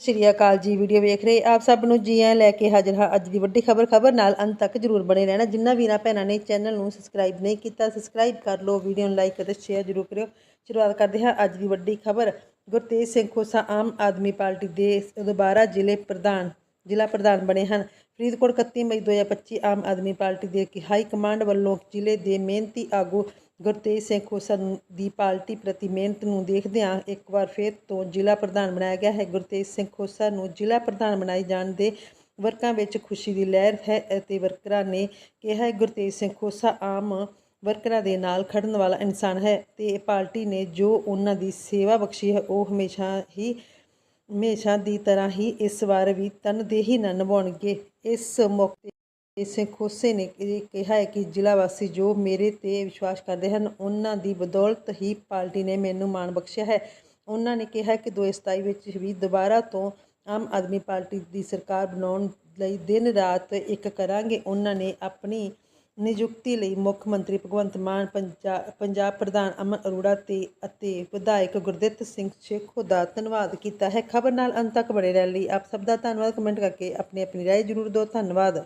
ਸਤਿ ਸ਼੍ਰੀ ਅਕਾਲ ਜੀ, ਵੀਡੀਓ ਵੇਖ ਰਹੇ ਆਪ ਸਭ ਨੂੰ ਜੀ ਆਇਆਂ ਲੈ ਕੇ ਹਾਜ਼ਰ ਹਾਂ ਅੱਜ ਦੀ ਵੱਡੀ ਖਬਰ ਖਬਰ ਨਾਲ ਅੰਤ ਤੱਕ ਜਰੂਰ ਬਣੇ ਰਹਿਣਾ। ਜਿੰਨਾ ਵੀਰਾਂ ਭੈਣਾਂ ਨੇ ਚੈਨਲ ਨੂੰ ਸਬਸਕ੍ਰਾਈਬ ਨਹੀਂ ਕੀਤਾ ਸਬਸਕ੍ਰਾਈਬ ਕਰ ਲਓ, ਵੀਡੀਓ ਨੂੰ ਲਾਈਕ ਅਤੇ ਸ਼ੇਅਰ ਜਰੂਰ ਕਰਿਓ। ਸ਼ੁਰੂਆਤ ਕਰਦੇ ਹਾਂ ਅੱਜ ਦੀ ਵੱਡੀ ਖਬਰ। ਗੁਰਤੇਜ ਸਿੰਘ ਖੋਸਾ ਆਮ ਆਦਮੀ ਪਾਰਟੀ ਦੇ ਦੁਬਾਰਾ ਜ਼ਿਲ੍ਹੇ ਪ੍ਰਧਾਨ, ਜ਼ਿਲ੍ਹਾ ਪ੍ਰਧਾਨ ਬਣੇ ਹਨ। ਫਰੀਦਕੋਟ 31 ਮਈ 2025 ਆਮ ਆਦਮੀ ਪਾਰਟੀ ਦੇ ਹਾਈ ਕਮਾਂਡ ਵੱਲੋਂ ਜ਼ਿਲ੍ਹੇ ਦੇ ਮਿਹਨਤੀ ਆਗੂ ਗੁਰਤੇਜ ਸਿੰਘ ਖੋਸਾ ਦੀ ਪਾਰਟੀ ਪ੍ਰਤੀ ਮਿਹਨਤ ਨੂੰ ਦੇਖਦਿਆਂ ਇੱਕ ਵਾਰ ਫਿਰ ਤੋਂ ਜ਼ਿਲ੍ਹਾ ਪ੍ਰਧਾਨ ਬਣਾਇਆ ਗਿਆ ਹੈ। ਗੁਰਤੇਜ ਸਿੰਘ ਖੋਸਾ ਨੂੰ ਜ਼ਿਲ੍ਹਾ ਪ੍ਰਧਾਨ ਬਣਾਏ ਜਾਣ ਦੇ ਵਰਕਰਾਂ ਵਿੱਚ ਖੁਸ਼ੀ ਦੀ ਲਹਿਰ ਹੈ ਅਤੇ ਵਰਕਰਾਂ ਨੇ ਕਿਹਾ ਹੈ, ਗੁਰਤੇਜ ਸਿੰਘ ਖੋਸਾ ਆਮ ਵਰਕਰਾਂ ਦੇ ਨਾਲ ਖੜਨ ਵਾਲਾ ਇਨਸਾਨ ਹੈ ਤੇ ਪਾਰਟੀ ਨੇ ਜੋ ਉਹਨਾਂ ਦੀ ਸੇਵਾ ਬਖਸ਼ੀ ਹੈ, ਉਹ ਹਮੇਸ਼ਾ ਹੀ, ਹਮੇਸ਼ਾ ਦੀ ਤਰ੍ਹਾਂ ਹੀ ਇਸ ਵਾਰ ਵੀ ਤਨਦੇਹੀ ਨਾਲ ਨਿਭਾਉਣਗੇ। ਇਸ ਮੌਕੇ ਤੇ ਖੋਸੇ ਨੇ ਕਿਹਾ ਹੈ ਕਿ ਜ਼ਿਲ੍ਹਾ ਵਾਸੀ ਜੋ ਮੇਰੇ ਤੇ ਵਿਸ਼ਵਾਸ ਕਰਦੇ ਹਨ, ਉਹਨਾਂ ਦੀ ਬਦੌਲਤ ਹੀ ਪਾਰਟੀ ਨੇ ਮੈਨੂੰ ਮਾਣ ਬਖਸ਼ਿਆ ਹੈ। ਉਹਨਾਂ ਨੇ ਕਿਹਾ ਕਿ 2027 ਵਿੱਚ ਵੀ ਦੁਬਾਰਾ ਤੋਂ ਆਮ ਆਦਮੀ ਪਾਰਟੀ ਦੀ ਸਰਕਾਰ ਬਣਾਉਣ ਲਈ ਦਿਨ ਰਾਤ ਇੱਕ ਕਰਾਂਗੇ। ਉਹਨਾਂ ਨੇ ਆਪਣੀ ਨਿਯੁਕਤੀ ਲਈ ਮੁੱਖ ਮੰਤਰੀ ਭਗਵੰਤ ਮਾਨ ਪੰਜਾਬ ਪ੍ਰਧਾਨ ਅਮਨ ਅਰੋੜਾ ਤੇ ਅਤੇ ਵਿਧਾਇਕ ਗੁਰਦਿੱਤ ਸਿੰਘ ਸ਼ੇਖੋ ਦਾ ਧੰਨਵਾਦ ਕੀਤਾ ਹੈ। ਖਬਰ ਨਾਲ ਅੰਤ ਤੱਕ ਬਣੇ ਰਹਿਣ ਲਈ ਆਪ ਸਭ ਦਾ ਧੰਨਵਾਦ। ਕਮੈਂਟ ਕਰਕੇ ਆਪਣੀ ਆਪਣੀ ਰਾਏ ਜ਼ਰੂਰ ਦਿਓ। ਧੰਨਵਾਦ।